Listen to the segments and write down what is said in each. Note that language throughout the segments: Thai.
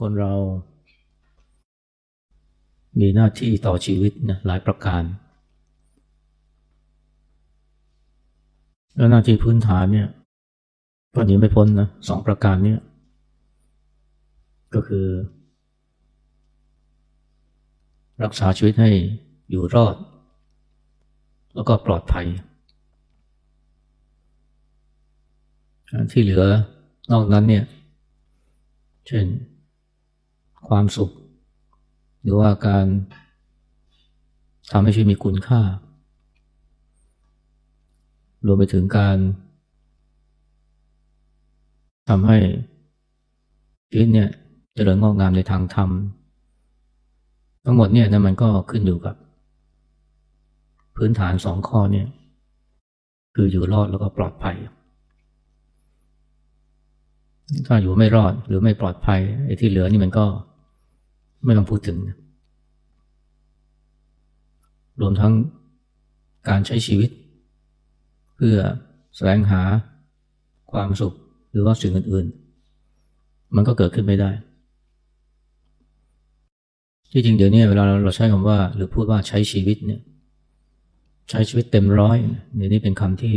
คนเรา มีหน้าที่ต่อชีวิตนะหลายประการ แล้วหน้าที่พื้นฐานเนี่ยก็หนีไม่พ้นนะสองประการเนี่ยก็คือ รักษาชีวิตให้อยู่รอด แล้วก็ปลอดภัย ที่เหลือนอกนั้นเนี่ย เช่น ความสุข หรือว่าการทำให้ชีวิตมีคุณค่า รวมไปถึงการทำให้ชีวิตเนี่ยจเจริญงอกงามในทางธรรม ทั้งหมดเนี่ยนะมันก็ขึ้นอยู่กับ พื้นฐานสองข้อเนี่ย คืออยู่รอดแล้วก็ปลอดภัย ถ้าอยู่ไม่รอดหรือไม่ปลอดภัยไอ้ที่เหลือนี่มันก็ ไม่ต้องพูดถึง รวมทั้งการใช้ชีวิต เพื่อแสวงหาความสุขหรือว่าสิ่งอื่นๆ มันก็เกิดขึ้นไม่ได้ ที่จริงเดี๋ยวนี้เวลาเราใช้คำว่า หรือพูดว่าใช้ชีวิตเนี่ยใช้ชีวิตเต็มร้อยเดี๋ยวนี้เป็นคำที่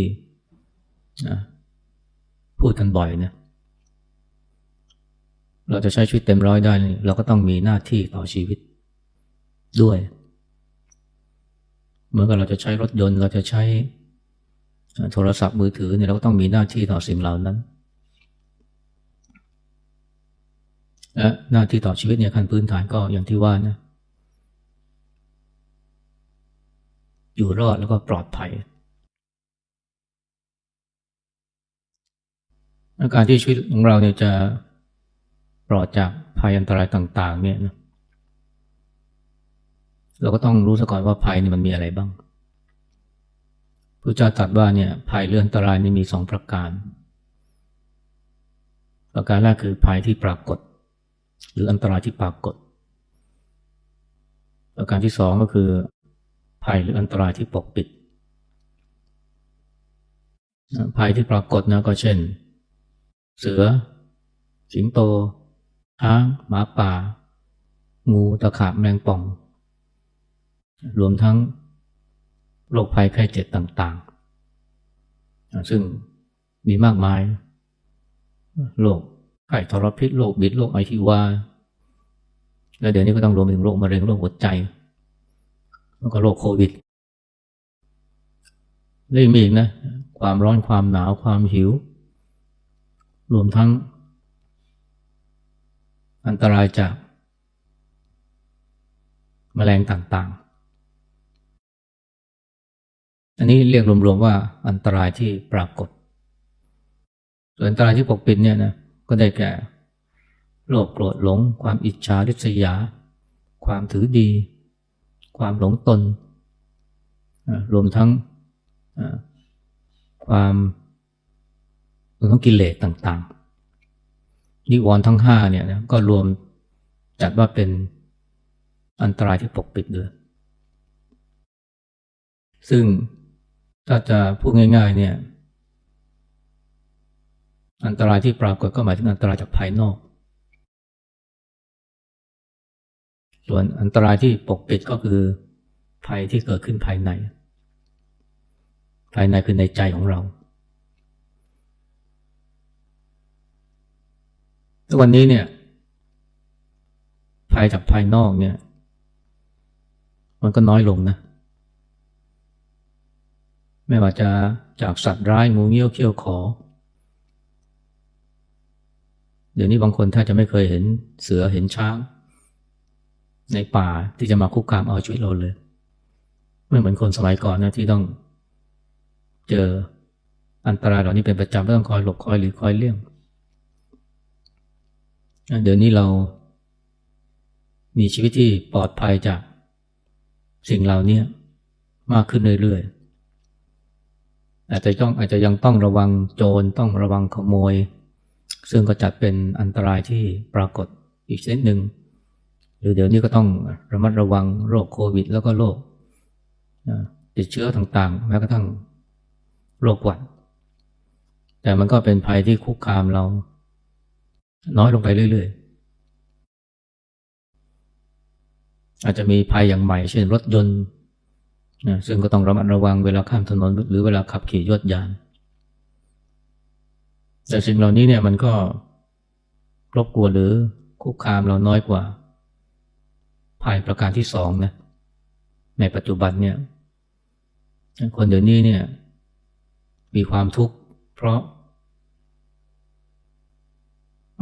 พูดกันบ่อยนะ เราจะใช้ชีวิตเต็มร้อยได้ เราก็ต้องมีหน้าที่ต่อชีวิตด้วยเมื่อเราจะใช้รถยนต์เราจะใช้โทรศัพท์มือถือเนี่ยเราก็ต้องมีหน้าที่ต่อสิ่งเหล่านั้นและหน้าที่ต่อชีวิตเนี่ยขั้นพื้นฐานก็อย่างที่ว่านะอยู่รอดแล้วก็ปลอดภัยอาการที่ชีวิตของเราเนี่ยจะ ปลอดจากภัยอันตรายต่าง ๆ เนี่ยนะเราก็ต้องรู้ซะก่อนว่าภัยนี่มันมีอะไรบ้างพระเจ้าตรัสว่าเนี่ยภัยเรื่องอันตรายนี่มีสองประการ ประการแรกคือภัยที่ปรากฏ หรืออันตรายที่ปรากฏ ประการที่สองก็คือ ภัยหรืออันตรายที่ปกปิด ภัยที่ปรากฏนะก็เช่น เสือ สิงโต ช้างหมาป่า งูตะขาบแมงป่อง รวมทั้งโรคภัยไข้เจ็บต่างๆ ซึ่งมีมากมาย โรคไข้ทรพิษโรคบิดโรคไอทีวาแล้วเดี๋ยวนี้ก็ต้องรวมถึงโรคมะเร็งโรคหัวใจ แล้วก็โรคโควิดแล้วมีอีกนะ ความร้อนความหนาวความหิว รวมทั้ง อันตรายจากมแมลงต่างๆ อันนี้เรียกรวมๆว่าอันตรายที่ปรากฏ ส่วนอันตรายที่ปกปิดเนี่ยนะก็ได้แก่โลภโกรธหลง ความอิจฉาริษยา ความถือดี ความหลงตน รวมทั้งความรวมทั้งกิเลสต่างๆ นิวรณ์ทั้งห้าเนี่ยนะก็รวมจัดว่าเป็นอันตรายที่ปกปิดด้วย ซึ่งถ้าจะพูดง่าย ๆ เนี่ย อันตรายที่ปรากฏก็หมายถึงอันตรายจากภายนอก ส่วนอันตรายที่ปกปิดก็คือภัยที่เกิดขึ้นภายใน ภายในคือในใจของเรา ทุกวันนี้เนี่ยภัยจากภายนอกเนี่ย มันก็น้อยลงนะไม่ว่าจะจากสัตว์ร้ายงูเงี้ยวเขี้ยวขอ เดี๋ยวนี้บางคนถ้าจะไม่เคยเห็นเสือเห็นช้าง ในป่าที่จะมาคุกคามเอาชีวิตเราเลย ไม่เหมือนคนสมัยก่อนนะที่ต้องเจออันตรายเหล่านี้เป็นประจำต้องคอยหลบคอยหรือคอยเลี่ยง เดี๋ยวนี้เรามีชีวิตที่ปลอดภัยจากสิ่งเหล่านี้มากขึ้นเรื่อยๆ อาจจะต้องอาจจะยังต้องระวังโจรต้องระวังขโมย ซึ่งก็จัดเป็นอันตรายที่ปรากฏอีกชนิดหนึ่งหรือเดี๋ยวนี้ก็ต้องระมัดระวังโรคโควิด แล้วก็โรคติดเชื้อต่างๆ แม้กระทั่งโรคหวัด แต่มันก็เป็นภัยที่คุกคามเรา น้อยลงไปเรื่อยๆ อาจจะมีภัยอย่างใหม่ เช่นรถยนต์นะซึ่งก็ต้องระมัดระวังเวลาข้ามถนนหรือเวลาขับขี่ยวดยาน แต่สิ่งเหล่านี้เนี่ยมันก็รบกวนหรือคุกคามเราน้อยกว่า ภัยประการที่สองนะในปัจจุบันเนี่ยคนเดี๋ยวนี้เนี่ยมีความทุกข์เพราะ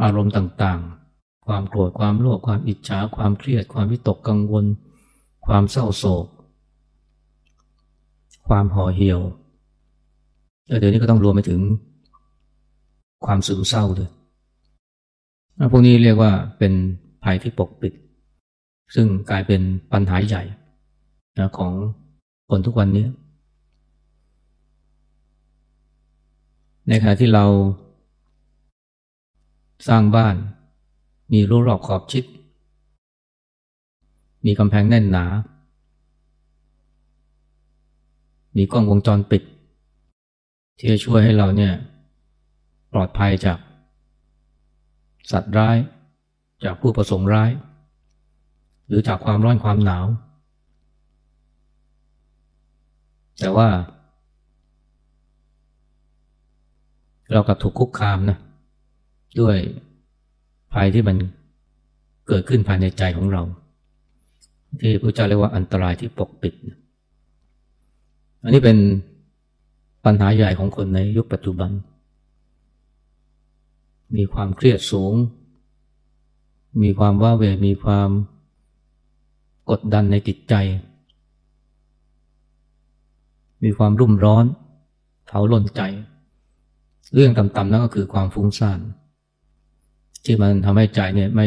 อารมณ์ต่างๆ ความโกรธ ความโลภ ความอิจฉา ความเครียด ความวิตกกังวล ความเศร้าโศก ความห่อเหี่ยวแล้วเดี๋ยวนี้ก็ต้องรวมไปถึงความซึมเศร้าด้วยพวกนี้เรียกว่าเป็นภัยที่ปกปิด ซึ่งกลายเป็นปัญหาใหญ่นะของคนทุกวันนี้ ในขณะที่เรา สร้างบ้าน มีรั้วรอบขอบชิด มีกำแพงแน่นหนา มีกล้องวงจรปิด ที่จะช่วยให้เราเนี่ยปลอดภัยจาก สัตว์ร้าย จากผู้ประสงค์ร้าย หรือจากความร้อนความหนาว แต่ว่า เรากับถูกคุกคามนะ ด้วยภัยที่มันเกิดขึ้นภายในใจของเรา ที่พระเจ้าเรียกว่าอันตรายที่ปกปิด อันนี้เป็นปัญหาใหญ่ของคนในยุคปัจจุบัน มีความเครียดสูง มีความว้าเวมีความกดดันในจิตใจ มีความรุ่มร้อนเผาล่นใจ เรื่องต่ำๆนั่นก็คือความฟุ้งซ่าน ที่มันทำให้ใจเนี่ยไม่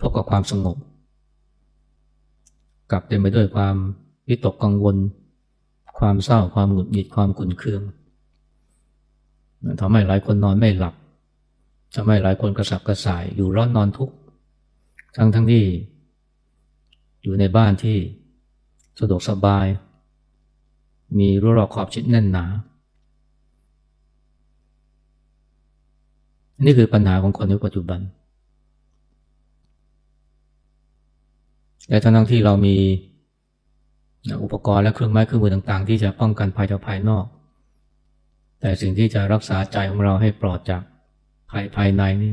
พบกับความสงบ กลับเต็มไปด้วยความวิตกกังวล ความเศร้าความหงุดหงิดความขุ่นเคืองทำให้หลายคนนอนไม่หลับทำให้หลายคนกระสับกระส่ายอยู่ร้อนนอนทุกข์ทั้งทั้งที่ อยู่ในบ้านที่สะดวกสบาย มีรั้วรอบขอบชิดแน่นหนา นี่คือปัญหาของคนในปัจจุบันแต่ทั้งที่เรามีอุปกรณ์และเครื่องไม้เครื่องมือต่าง ๆ ที่จะป้องกันภัยจากภายนอก แต่สิ่งที่จะรักษาใจของเราให้ปลอดจากภัยภายในนี่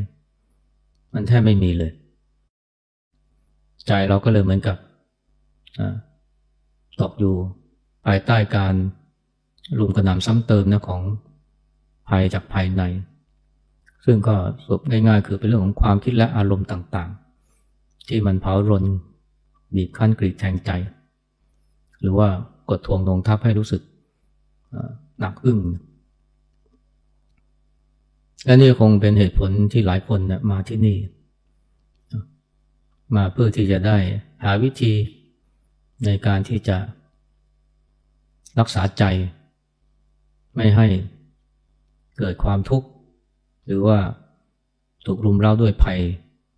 มันแทบไม่มีเลย ใจเราก็เลยเหมือนกับตกอยู่ภายใต้การรุมกระหน่ำซ้ำเติมนะของภัยจากภายใน ซึ่งก็สรุปง่ายๆ คือเป็นเรื่องของความคิดและอารมณ์ต่างๆ ที่มันเผารนบีบคั้นกรีดแทงใจ หรือว่ากดทวงลงทับให้รู้สึกหนักอึ้งและนี่คงเป็นเหตุผลที่หลายคนนะมาที่นี่ มาเพื่อที่จะได้หาวิธีในการที่จะรักษาใจ ไม่ให้เกิดความทุกข์ หรือว่าถูกรุมเร้าด้วยภัย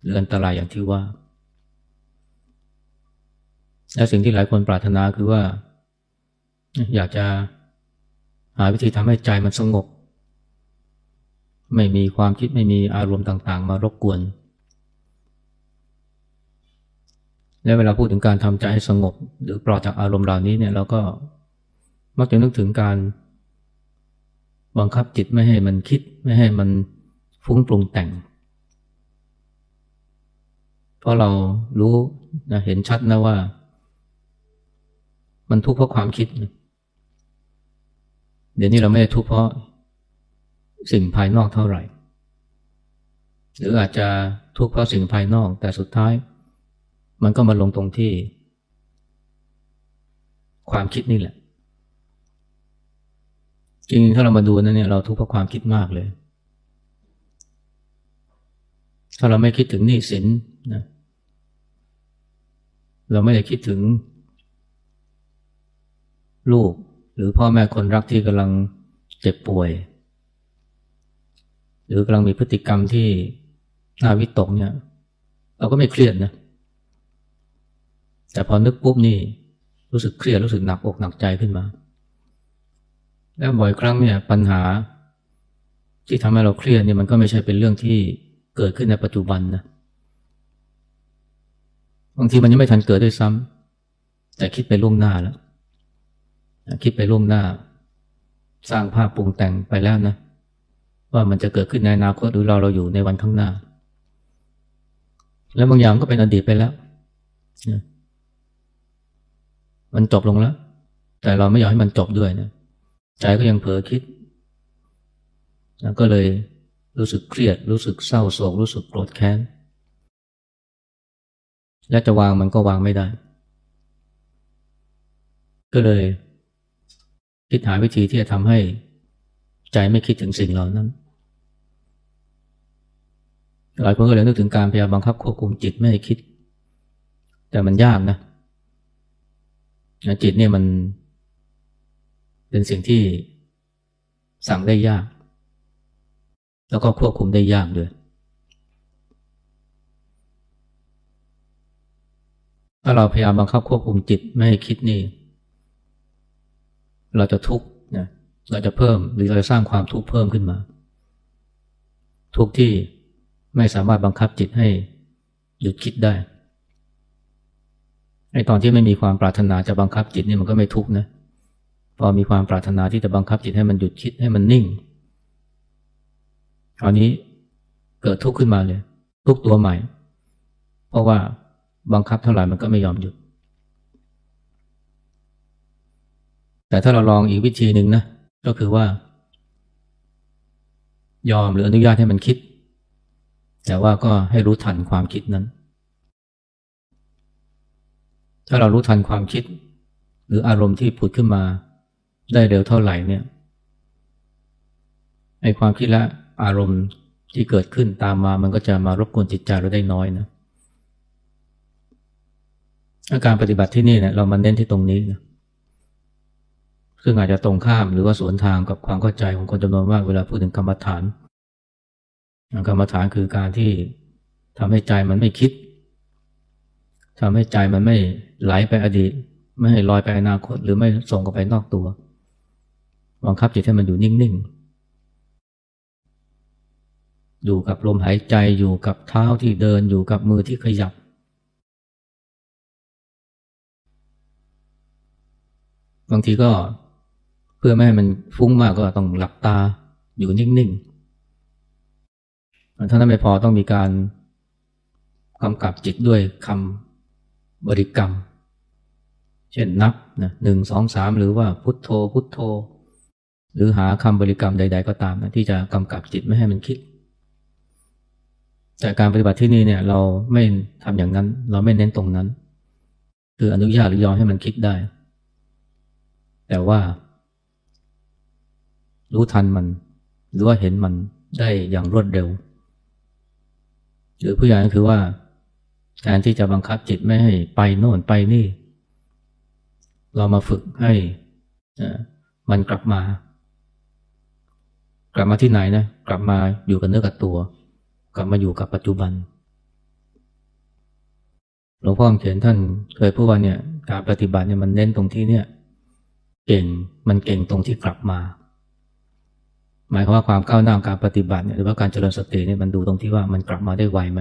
หรืออันตรายอย่างที่ว่า และสิ่งที่หลายคนปรารถนาคือว่า อยากจะหาวิธีทำให้ใจมันสงบ ไม่มีความคิดไม่มีอารมณ์ต่าง ๆ มารบกวน และเวลาพูดถึงการทำใจให้สงบ หรือปลอดจากอารมณ์เหล่านี้เนี่ยเราก็มักจะนึกถึงการบังคับจิตไม่ให้มันคิดไม่ให้มัน ฟุ้งปรุงแต่ง เพราะเรารู้นะเห็นชัดนะว่า มันทุกข์เพราะความคิด เดี๋ยวนี้เราไม่ได้ทุกข์เพราะสิ่งภายนอกเท่าไหร่ หรืออาจจะทุกข์เพราะสิ่งภายนอก แต่สุดท้าย มันก็มาลงตรงที่ ความคิดนี่แหละจริงๆถ้าเรามาดูนะเนี่ยเราทุกข์เพราะความคิดมากเลย ถ้าเราไม่คิดถึงหนี้สินนะเราไม่ได้คิดถึง ลูกหรือพ่อแม่คนรักที่กำลังเจ็บป่วย หรือกำลังมีพฤติกรรมที่น่าวิตกเนี่ย เราก็ไม่เครียดนะ แต่พอนึกปุ๊บนี่รู้สึกเครียดรู้สึกหนักอกหนักใจขึ้นมา แล้วบ่อยครั้งเนี่ยปัญหาที่ทำให้เราเครียดเนี่ยมันก็ไม่ใช่เป็นเรื่องที่ เกิดขึ้นในปัจจุบันนะบางทีมันยังไม่ทันเกิดด้วยซ้ำแต่คิดไปล่วงหน้าแล้วคิดไปล่วงหน้า สร้างภาพปรุงแต่งไปแล้วนะ ว่ามันจะเกิดขึ้นในอนาคตหรือเราเราอยู่ในวันข้างหน้า แล้วบางอย่างก็เป็นอดีตไปแล้วมันจบลงแล้ว แต่เราไม่อยากให้มันจบด้วยนะใจก็ยังเผลอคิด ก็เลย รู้สึกเครียด รู้สึกเศร้าโศก รู้สึกโกรธแค้น และจะวางมันก็วางไม่ได้ ก็เลย คิดหาวิธีที่จะทำให้ใจไม่คิดถึงสิ่งเหล่านั้น หลายคนก็เลยนึกถึงการพยายามบังคับควบคุมจิตไม่ให้คิด แต่มันยากนะ จิตเนี่ยมันเป็นสิ่งที่สั่งได้ยาก แล้วก็ควบคุมได้ยากด้วยถ้าเราพยายามบังคับควบคุมจิตไม่ให้คิดนี่ เราจะทุกข์นะเราจะเพิ่มหรือเราจะสร้างความทุกข์เพิ่มขึ้นมา ทุกที่ไม่สามารถบังคับจิตให้หยุดคิดได้ไอตอนที่ไม่มีความปรารถนาจะบังคับจิตนี่มันก็ไม่ทุกข์นะพอมีความปรารถนาที่จะบังคับจิตให้มันหยุดคิดให้มันนิ่ง คราวนี้เกิดทุกข์ขึ้นมาเลย ทุกตัวใหม่ เพราะว่าบังคับเท่าไหร่มันก็ไม่ยอมหยุด แต่ถ้าเราลองอีกวิธีหนึ่งนะ ก็คือว่า ยอมหรืออนุญาตให้มันคิด แต่ว่าก็ให้รู้ทันความคิดนั้น ถ้าเรารู้ทันความคิด หรืออารมณ์ที่ผุดขึ้นมา ได้เร็วเท่าไหร่เนี่ยไอความคิดและ อารมณ์ที่เกิดขึ้นตามมามันก็จะมารบกวนจิตใจเราได้น้อยนะอาการปฏิบัติที่นี่เนี่ยเรามาเน้นที่ตรงนี้นะซึ่งอาจจะตรงข้ามหรือว่าสวนทางกับความเข้าใจของคนจำนวนมากเวลาพูดถึงกรรมฐานกรรมฐานคือการที่ทำให้ใจมันไม่คิดทำให้ใจมันไม่ไหลไปอดีต ไม่ให้ลอยไปอนาคต หรือไม่ส่งกับไปนอกตัวบังคับจิตให้มันอยู่นิ่งๆ อยู่กับลมหายใจอยู่กับเท้าที่เดินอยู่กับมือที่ขยับ บางทีก็เพื่อไม่ให้มันฟุ้งมากก็ต้องหลับตาอยู่นิ่งๆถ้านั้นไม่พอต้องมีการกำกับจิตด้วยคำบริกรรม เช่นนับนะหนึ่งสองสามหรือว่าพุทโธพุทโธ หรือหาคำบริกรรมใด ๆ ก็ตามนะที่จะกำกับจิตไม่ให้มันคิด แต่การปฏิบัติที่นี่เนี่ยเราไม่ทำอย่างนั้น เราไม่เน้นตรงนั้น คืออนุญาตหรือยอมให้มันคิดได้ แต่ว่า รู้ทันมัน หรือว่าเห็นมันได้อย่างรวดเร็ว หรือผู้ใหญ่ก็คือว่าแทนที่จะบังคับจิตไม่ให้ไปโน่นไปนี่ เรามาฝึกให้มันกลับมา กลับมาที่ไหนนะ กลับมาอยู่กับเนื้อกับตัว กลับมาอยู่กับปัจจุบัน หลวงพ่อเขียนท่านเคยพูดว่าเนี่ยการปฏิบัติเนี่ยมันเน้นตรงที่เนี่ยเก่งมันเก่งตรงที่กลับมา หมายความว่าความก้าวหน้าการปฏิบัติเนี่ยหรือว่าการเจริญสติเนี่ยมันดูตรงที่ว่ามันกลับมาได้ไวไหม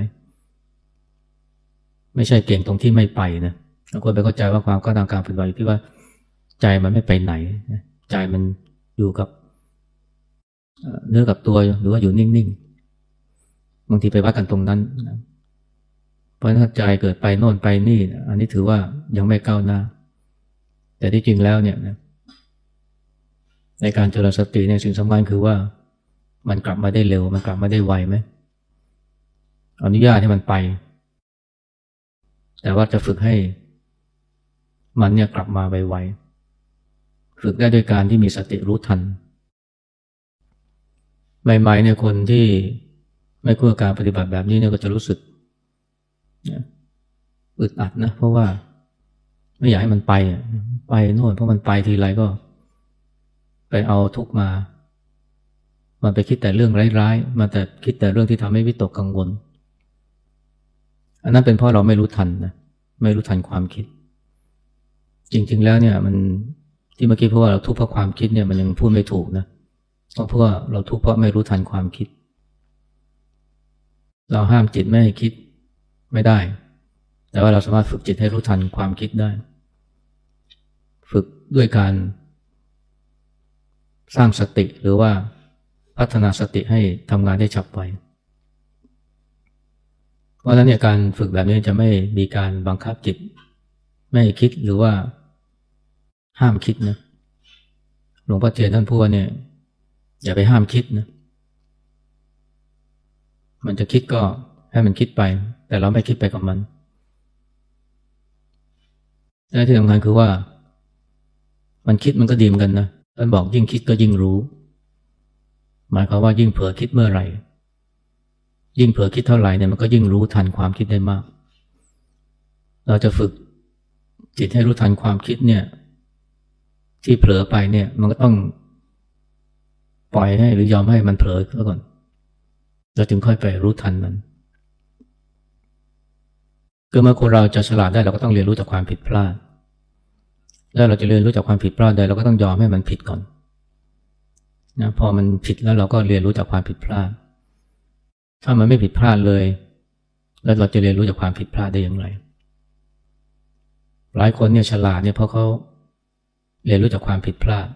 ไม่ใช่เก่งตรงที่ไม่ไปนะบางคนไปเข้าใจว่าความก้าวหน้าการปฏิบัติอยู่ที่ว่าใจมันไม่ไปไหน ใจมันอยู่กับเนื้อกับตัวหรือว่าอยู่นิ่งๆ บางทีไปวัดกันตรงนั้นเพราะถ้าใจเกิดไปโน่นไปนี่อันนี้ถือว่ายังไม่ก้าวหน้า แต่ที่จริงแล้วเนี่ยในการเจริญสติเนี่ยสิ่งสำคัญคือว่ามันกลับมาได้เร็ว มันกลับมาได้ไวไหมอนุญาตให้มันไป แต่ว่าจะฝึกให้ มันเนี่ยกลับมาไวๆฝึกได้ด้วยการที่มีสติรู้ทัน ใหม่ๆเนี่ยคนที่ ไม่ควรการปฏิบัติแบบนี้เนี่ยก็จะรู้สึกอึดอัดนะ เพราะว่า ไม่อยากให้มันไป ไปโน่นเพราะมันไปทีไรก็ ไปเอาทุกมา มันไปคิดแต่เรื่องร้ายๆมันแต่คิดแต่เรื่องที่ทำให้วิตกกังวล อันนั้นเป็นเพราะเราไม่รู้ทันนะไม่รู้ทันความคิด จริง ๆ แล้วเนี่ย มันที่เมื่อกี้เพราะว่าเราทุกข์เพราะความคิดเนี่ยมันยังพูดไม่ถูกนะเพราะว่าเราทุกข์เพราะไม่รู้ทันความคิด เราห้ามจิตไม่ให้คิดไม่ได้ แต่ว่าเราสามารถฝึกจิตให้รู้ทันความคิดได้ ฝึกด้วยการ สร้างสติหรือว่าพัฒนาสติให้ทำงานได้ฉับไวเพราะฉะนั้นเนี่ยการฝึกแบบนี้จะไม่มีการบังคับจิต ไม่คิดหรือว่า ห้ามคิดนะหลวงพ่อเทียนท่านพูดว่าเนี่ย อย่าไปห้ามคิดนะ มันจะคิดก็ให้มันคิดไป แต่เราไม่คิดไปกับมันและที่สำคัญคือว่า มันคิดมันก็ดีมกันนะท่านบอกยิ่งคิดก็ยิ่งรู้ หมายความว่ายิ่งเผลอคิดเมื่อไหร่ ยิ่งเผลอคิดเท่าไหร่เนี่ยมันก็ยิ่งรู้ทันความคิดได้มาก เราจะฝึกจิตให้รู้ทันความคิดเนี่ย ที่เผลอไปเนี่ยมันก็ต้องปล่อยให้หรือยอมให้มันเผลอก่อน เราจึงค่อยไปรู้ทันมัน คือเมื่อคนเราจะฉลาดได้เราก็ต้องเรียนรู้จากความผิดพลาด แล้วเราจะเรียนรู้จากความผิดพลาดได้เราก็ต้องยอมให้มันผิดก่อนนะพอมันผิดแล้วเราก็เรียนรู้จากความผิดพลาด ถ้ามันไม่ผิดพลาดเลย แล้วเราจะเรียนรู้จากความผิดพลาดได้อย่างไร หลายคนเนี่ยฉลาดเนี่ยเพราะเขาเรียนรู้จากความผิดพลาด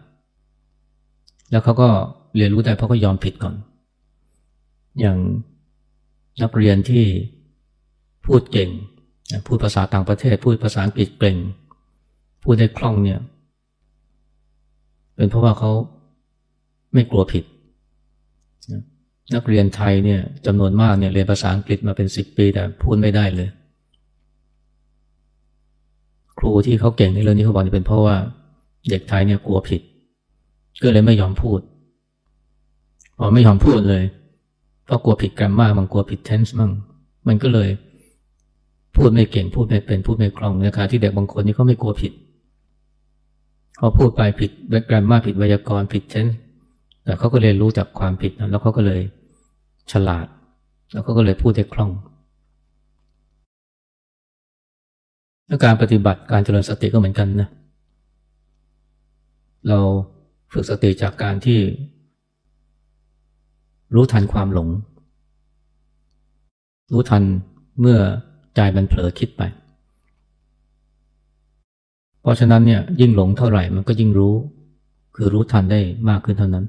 แล้วเขาก็เรียนรู้ได้เพราะเขายอมผิดก่อน อย่างนักเรียนที่พูดเก่ง พูดภาษาต่างประเทศ พูดภาษาอังกฤษเก่ง พูดได้คล่องเนี่ย เป็นเพราะว่าเขาไม่กลัวผิด นักเรียนไทยเนี่ยจำนวนมากเนี่ยเรียนภาษาอังกฤษมาเป็นสิบปีแต่พูดไม่ได้เลย ครูที่เขาเก่งในเรื่องนี้เขาบอกเป็นเพราะว่าเด็กไทยเนี่ยกลัวผิด ก็เลยไม่ยอมพูดพอไม่ยอมพูดเลย เพราะกลัวผิดกรมมากมันกลัวผิดเทนส์มั่งมันก็เลย พูดไม่เก่งพูดไม่เป็นพูดไม่คล่องในขณะที่เด็กบางคนนี่เขาไม่กลัวผิดเขาพูดไปผิดแกกรมมาผิดไวยากรณ์ผิดเช่นแต่เขาก็เรียนรู้จากความผิดนะแล้วเขาก็เลยฉลาด แล้วเขาก็เลยพูดได้คล่องและการปฏิบัติการเจริญสติก็เหมือนกันนะ เราฝึกสติจากการที่ รู้ทันความหลง รู้ทันเมื่อใจมันเผลอคิดไป เพราะฉะนั้นเนี่ยยิ่งหลงเท่าไหร่มันก็ยิ่งรู้ คือรู้ทันได้มากขึ้นเท่านั้น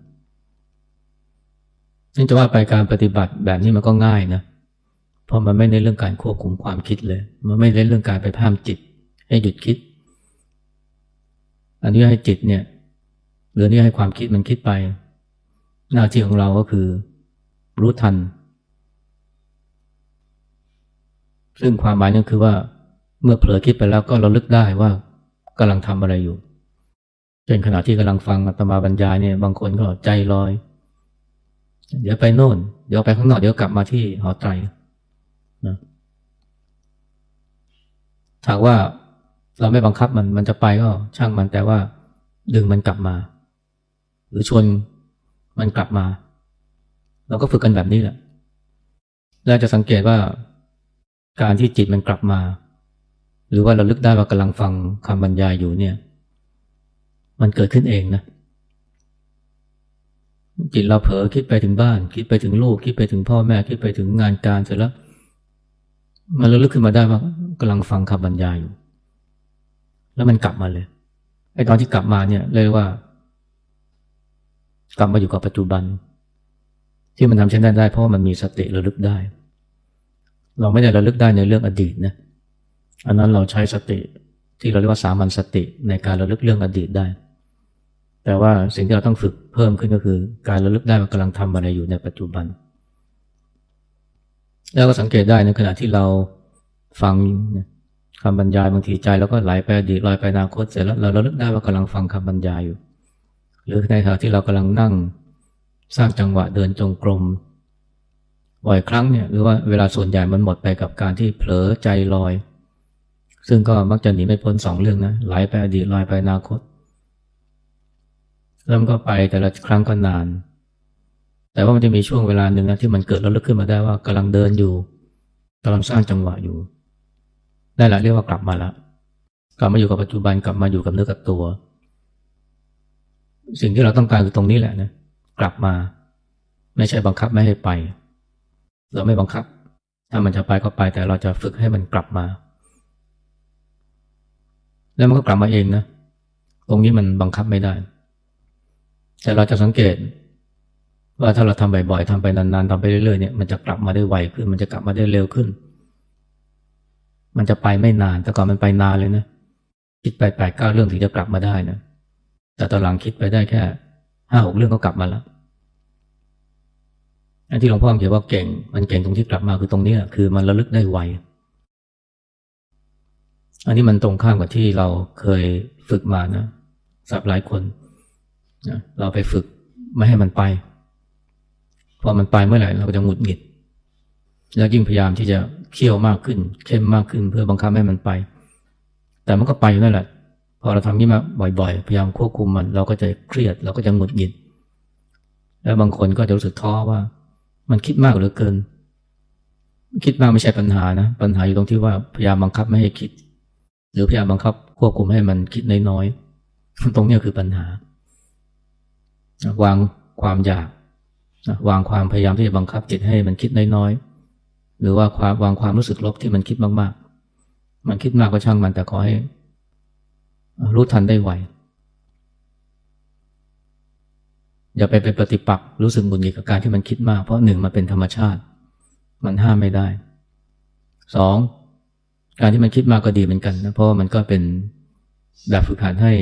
นี่จะว่าไปการปฏิบัติแบบนี้มันก็ง่ายนะ เพราะมันไม่ในเรื่องการควบคุมความคิดเลย มันไม่ในเรื่องการไปพามจิต ให้หยุดคิด อันนี้ให้จิตเนี่ยหรือนี่ให้ความคิดมันคิดไป หน้าที่ของเราก็คือ รู้ทัน ซึ่งความหมายนั่นคือว่า เมื่อเผลอคิดไปแล้วก็ราลึกได้ว่ากำลังทำอะไรอยู่เช่นขณะที่กำลังฟังอาตมาบรรยายเนี่ยบางคนก็ใจลอย เดี๋ยวไปโน่น เดี๋ยวไปข้างนอกเดี๋ยวกลับมาที่หอไตรนะถามว่าเราไม่บังคับมันมันจะไปก็ช่างมันแต่ว่าดึงมันกลับมา หรือชวนมันกลับมา เราก็ฝึกกันแบบนี้แหละแล้วจะสังเกตว่าการที่จิตมันกลับมา หรือว่าเราลึกได้ว่ากำลังฟังคำบรรยายอยู่เนี่ย มันเกิดขึ้นเองนะจิตเราเผลอคิดไปถึงบ้าน คิดไปถึงลูก คิดไปถึงพ่อแม่ คิดไปถึงงานการเสร็จแล้วมันระลึกขึ้นมาได้ว่ากำลังฟังคำบรรยายอยู่ แล้วมันกลับมาเลยไอ้ตอนที่กลับมาเนี่ยเลยว่ากลับมาอยู่กับปัจจุบัน ที่มันทำเช่นนั้นได้ เพราะว่ามันมีสติระลึกได้ เราไม่ได้ระลึกได้ในเรื่องอดีตนะอันนั้นเราใช้สติที่เราเรียกว่าสามัญสติในการระลึกเรื่องอดีตได้ แต่ว่าสิ่งที่เราต้องฝึกเพิ่มขึ้นก็คือ การระลึกได้ว่ากำลังทำอะไรอยู่ในปัจจุบัน แล้วก็สังเกตได้ในขณะที่เราฟังคำบรรยายบางทีใจแล้วก็ไหลไปอดีตลอยไปอนาคตเสร็จแล้วเราระลึกได้ว่ากำลังฟังคำบรรยายอยู่ หรือในขณะที่เรากำลังนั่ง สร้างจังหวะเดินจงกรมบ่อยครั้งเนี่ยหรือว่าเวลาส่วนใหญ่มันหมดไปกับการที่เผลอใจลอย ซึ่งก็มักจะหนีไม่พ้นสองเรื่องนะไหลไปอดีตลอยไปอนาคตเริ่มก็ไปแต่ละครั้งก็นาน แต่ว่ามันจะมีช่วงเวลาหนึ่งนะที่มันเกิดแล้วลึกขึ้นมาได้ว่ากำลังเดินอยู่กำลังสร้างจังหวะอยู่ได้แหละเรียกว่ากลับมาละกลับมาอยู่กับปัจจุบันกลับมาอยู่กับเนื้อกับตัว สิ่งที่เราต้องการคือตรงนี้แหละนะ กลับมา ไม่ใช่บังคับไม่ให้ไป เราไม่บังคับ ถ้ามันจะไปก็ไป แต่เราจะฝึกให้มันกลับมา แล้วมันก็กลับมาเองนะตรงนี้มันบังคับไม่ได้ แต่เราจะสังเกต ว่าถ้าเราทำบ่อยๆทำไปนานๆทำไปเรื่อยๆเนี่ยมันจะกลับมาได้ไวขึ้น มันจะกลับมาได้เร็วขึ้น มันจะไปไม่นาน แต่ก่อนมันไปนานเลยนะคิดไปแปดเก้าเรื่องถึงจะกลับมาได้นะแต่ตอนหลังคิดไปได้แค่ห้าหกเรื่องก็กลับมาแล้ว ที่หลวงพ่อเขียนว่าเก่ง มันเก่งตรงที่กลับมาคือตรงนี้คือมันระลึกได้ไว อันนี้มันตรงข้ามกับที่เราเคยฝึกมานะสับหลายคนนะเราไปฝึกไม่ให้มันไป พอมันไปเมื่อไหร่เราก็จะหงุดหงิด แล้วยิ่งพยายามที่จะเคี่ยวมากขึ้น เข้มมากขึ้นเพื่อบังคับให้มันไป แต่มันก็ไปอยู่นั่นแหละ พอเราทำนี้มาบ่อย ๆ พยายามควบคุมมัน เราก็จะเครียด เราก็จะหงุดหงิด แล้วบางคนก็จะรู้สึกท้อว่า มันคิดมากเหลือเกิน คิดมากไม่ใช่ปัญหานะ ปัญหาอยู่ตรงที่ว่าพยายามบังคับไม่ให้คิด หรือพยายามบังคับควบคุมให้มันคิดน้อยๆตรงนี้คือปัญหา วางความอยาก วางความพยายามที่จะบังคับจิตให้มันคิดน้อยๆหรือว่าความวางความรู้สึกลบที่มันคิดมากๆ มันคิดมากก็ช่างมันแต่ขอให้รู้ทันได้ไว อย่าไปเป็นปฏิปักษ์รู้สึกหงุดหงิดกับการที่มันคิดมาก เพราะหนึ่งมันเป็นธรรมชาติ มันห้ามไม่ได้สองการที่มันคิดมากก็ดีเหมือนกันนะเพราะมันก็เป็นแบบฝึกหัดให้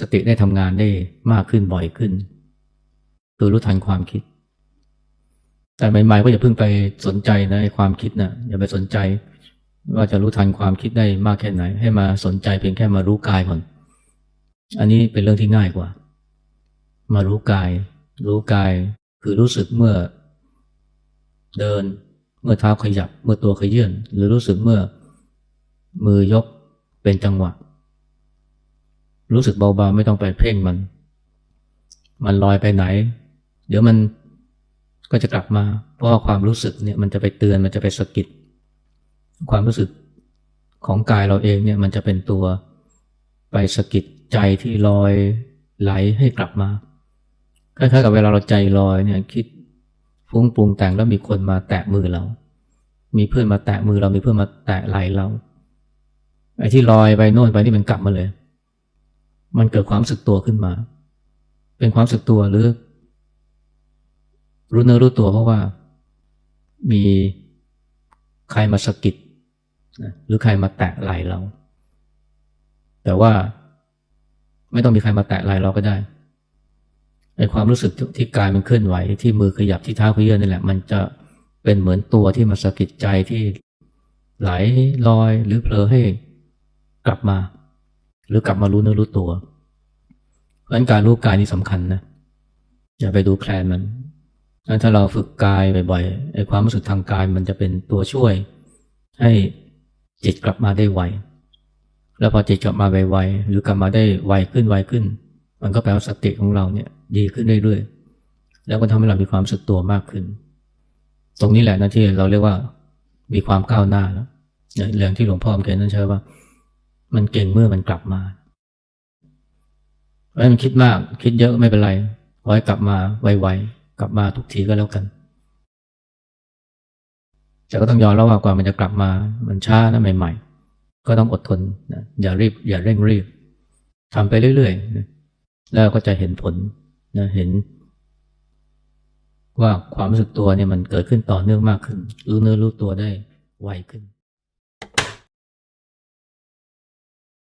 สติได้ทำงานได้มากขึ้นบ่อยขึ้น คือรู้ทันความคิด แต่ใหม่ๆก็อย่าเพิ่งไปสนใจนะไอ้ความคิดนะอย่าไปสนใจ ว่าจะรู้ทันความคิดได้มากแค่ไหน ให้มาสนใจเพียงแค่มารู้กายก่อน อันนี้เป็นเรื่องที่ง่ายกว่า มารู้กาย รู้กาย คือรู้สึกเมื่อ เดิน เมื่อเท้าขยับ เมื่อตัวขยื่น หรือรู้สึกเมื่อ มือยกเป็นจังหวะ รู้สึกเบาๆ ไม่ต้องไปเพ่งมัน มันลอยไปไหน เดี๋ยวมันก็จะกลับมา เพราะความรู้สึกเนี่ยมันจะไปเตือน มันจะไปสะกิด ความรู้สึกของกายเราเองเนี่ยมันจะเป็นตัวไปสะกิดใจที่ลอยไหลให้กลับมา คล้ายๆกับเวลาเราใจลอยเนี่ยคิดฟุ้งปรุงแต่งแล้วมีคนมาแตะมือเรา มีเพื่อนมาแตะมือเรา มีเพื่อนมาแตะไหล่เรา ไอ้ที่ลอยไปโน่นไปนี่มันกลับมาเลย มันเกิดความสึกตัวขึ้นมา เป็นความสึกตัวหรือ รู้เนื้อรู้ตัวเพราะว่า มีใครมาสะกิดหรือใครมาแตะไหล่เรา แต่ว่าไม่ต้องมีใครมาแตะไหล่เราก็ได้ ไอ้ความรู้สึกที่กายมันเคลื่อนไหวที่มือขยับที่เท้าขยื่นนี่แหละ มันจะเป็นเหมือนตัวที่มาสะกิดใจที่ไหลลอยหรือเผลอให้กลับมา หรือกลับมารู้เนื้อรู้ตัว เพราะนั้นการรู้กายนี่สำคัญนะอย่าไปดูแคลนมันถ้าเราฝึกกายบ่อยๆไอ้ความรู้สึกทางกายมันจะเป็นตัวช่วย ให้จิตกลับมาได้ไวแล้วพอจิตกลับมาไวๆหรือกลับมาได้ไวขึ้นไวขึ้น มันก็แปลว่าสติของเราเนี่ย ดีขึ้นเรื่อยๆ แล้วก็ทำให้เรามีความสึกตัวมากขึ้น ตรงนี้แหละนะที่เราเรียกว่ามีความก้าวหน้าแล้วเรื่องที่หลวงพ่อเขียนนั่นใช่ว่า มันเก่งเมื่อมันกลับมาเพราะมันคิดมากคิดเยอะไม่เป็นไรขอให้กลับมาไวๆกลับมาทุกทีก็แล้วกันแต่ก็ต้องยอมแล้วว่ากว่ามันจะกลับมามันช้านะใหม่ ๆ ก็ต้องอดทนนะอย่ารีบ อย่าเร่งรีบทำไปเรื่อยๆนะแล้วก็จะเห็นผล นะเห็น ว่าความรู้สึกตัวเนี่ยมันเกิดขึ้นต่อเนื่องมากขึ้น รู้เนื้อรู้ตัวได้ไวขึ้น